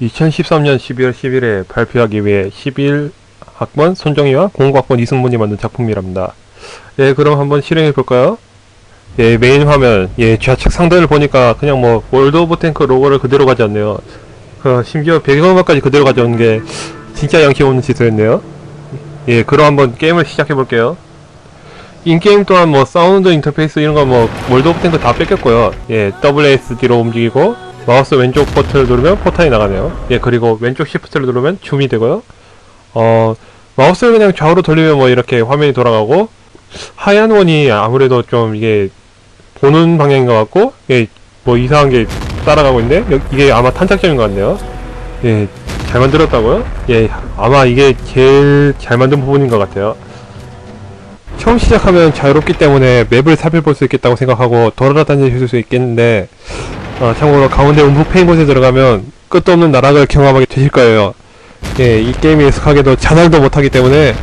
2013년 12월 10일에 발표하기 위해 11학번 손정희와 공과학번 이승문이 만든 작품이랍니다. 예, 그럼 한번 실행해 볼까요? 예, 메인 화면, 예, 좌측 상단을 보니까 그냥 뭐 월드 오브 탱크 로고를 그대로 가져왔네요. 그 심지어 배경음악까지 그대로 가져온 게 진짜 양심 없는 짓을 했네요. 예, 그럼 한번 게임을 시작해 볼게요. 인게임 또한 뭐 사운드 인터페이스 이런 거 뭐 월드 오브 탱크 다 뺏겼고요. 예, WSD로 움직이고 마우스 왼쪽 버튼을 누르면 포탄이 나가네요. 예, 그리고 왼쪽 시프트를 누르면 줌이 되고요. 어, 마우스를 그냥 좌우로 돌리면 뭐 이렇게 화면이 돌아가고 하얀 원이 아무래도 좀 이게 보는 방향인 것 같고 예, 뭐 이상한 게 따라가고 있는데 여- 이게 아마 탄착점인 것 같네요. 예, 잘 만들었다고요? 예, 아마 이게 제일 잘 만든 부분인 것 같아요. 처음 시작하면 자유롭기 때문에 맵을 살펴볼 수 있겠다고 생각하고 돌아다니실 수 있겠는데 어, 참고로 가운데 움푹 패인 곳에 들어가면 끝도 없는 나락을 경험하게 되실 거예요. 예, 이 게임에 익숙하게도 자살도 못하기 때문에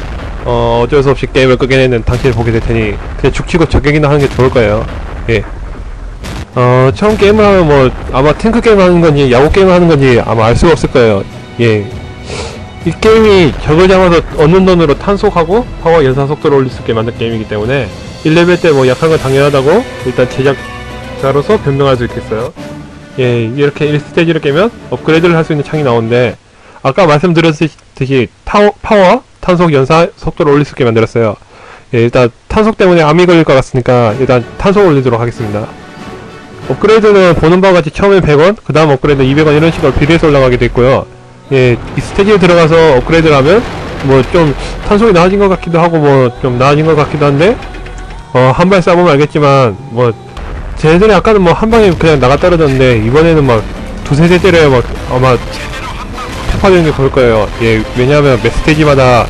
어, 어쩔 수 없이 게임을 끄게 되는 당신을 보게 될 테니 그냥 죽치고 저격이나 하는 게 좋을 거예요. 예. 어, 처음 게임을 하면 뭐 아마 탱크 게임 하는 건지 야구 게임 하는 건지 아마 알 수가 없을 거예요. 예. 이 게임이 적을 잡아서 얻는 돈으로 탄속하고 파워 연산 속도를 올릴 수 있게 만든 게임이기 때문에 1레벨 때 뭐 약한 건 당연하다고 일단 제작 자로서 변명할 수 있겠어요. 예, 이렇게 1스테이지를 깨면 업그레이드를 할 수 있는 창이 나오는데 아까 말씀드렸듯이 타워, 파워, 탄속 연사 속도를 올릴 수 있게 만들었어요. 예, 일단 탄속 때문에 암이 걸릴 것 같으니까 일단 탄속 올리도록 하겠습니다. 업그레이드는 보는 바와 같이 처음에 100원, 그 다음 업그레이드 200원 이런 식으로 비례해서 올라가게 돼 있고요. 예, 이 스테이지에 들어가서 업그레이드를 하면 뭐 좀 탄속이 나아진 것 같기도 하고 뭐 좀 나아진 것 같기도 한데 어, 한 발 쏴보면 알겠지만 뭐 쟤네들이 아까는 뭐 한 방에 그냥 나가 떨어졌는데 이번에는 막 두세 대 때려야 막 아마 폭파되는 게 보일 거예요. 예, 왜냐하면 매 스테이지마다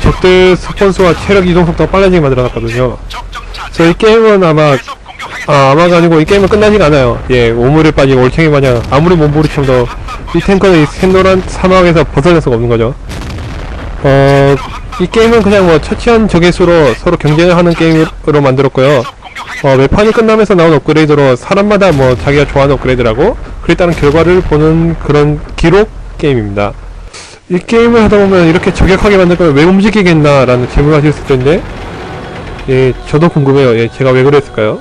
적들 스폰수와 체력 이동 속도가 빨라지게 만들어놨거든요. 저희 게임은 아마 아, 아마가 아니고 이 게임은 끝나지가 않아요. 예, 오물에 빠지고 올챙이 마냥 아무리 몸부리쳐도 이 탱커는 이 샛노란 사막에서 벗어날 수가 없는 거죠. 어, 이 게임은 그냥 뭐 처치한 적의 수로 서로 경쟁을 하는 게임으로 만들었고요. 어, 매판이 끝나면서 나온 업그레이드로 사람마다 뭐 자기가 좋아하는 업그레이드라고 따른 결과를 보는 그런 기록 게임입니다. 이 게임을 하다 보면 이렇게 저격하게 만들 거면 왜 움직이겠나 라는 질문을 하실 수 있는데 예, 저도 궁금해요. 예, 제가 왜 그랬을까요?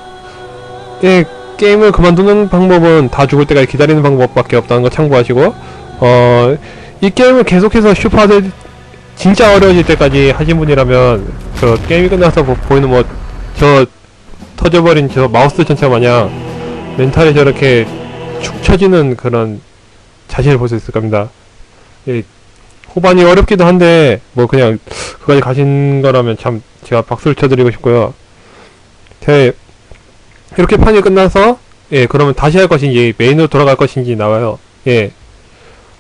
예, 게임을 그만두는 방법은 다 죽을 때까지 기다리는 방법밖에 없다는 거 참고하시고 어, 이 게임을 계속해서 슈퍼하드 진짜 어려워질 때까지 하신 분이라면 저 게임이 끝나서 보, 보이는 뭐 저 터져버린 저 마우스 전체 마냥 멘탈이 저렇게 축 처지는 그런 자신을 볼 수 있을 겁니다. 예, 호반이 어렵기도 한데 뭐 그냥 그까지 가신 거라면 참 제가 박수를 쳐드리고 싶고요. 제 이렇게 판이 끝나서 예 그러면 다시 할 것인지 메인으로 돌아갈 것인지 나와요. 예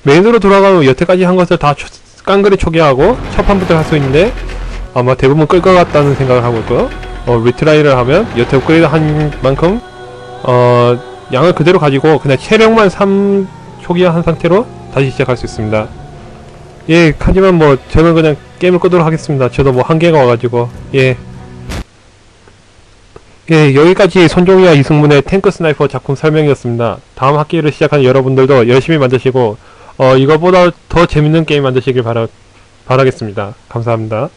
메인으로 돌아가면 여태까지 한 것을 다 초- 깡그리 초기화하고 첫 판부터 할 수 있는데 아마 대부분 끌 것 같다는 생각을 하고 있고요. 어 리트라이를 하면 여태 업그레이드 한 만큼 어 양을 그대로 가지고 그냥 체력만 3 초기화한 상태로 다시 시작할 수 있습니다. 예 하지만 뭐 저는 그냥 게임을 끄도록 하겠습니다. 저도 뭐 한계가 와가지고 예. 예, 여기까지 손종이와 이승문의 탱크 스나이퍼 작품 설명이었습니다. 다음 학기를 시작한 여러분들도 열심히 만드시고, 어, 이거보다 더 재밌는 게임 만드시길 바라, 바라겠습니다. 감사합니다.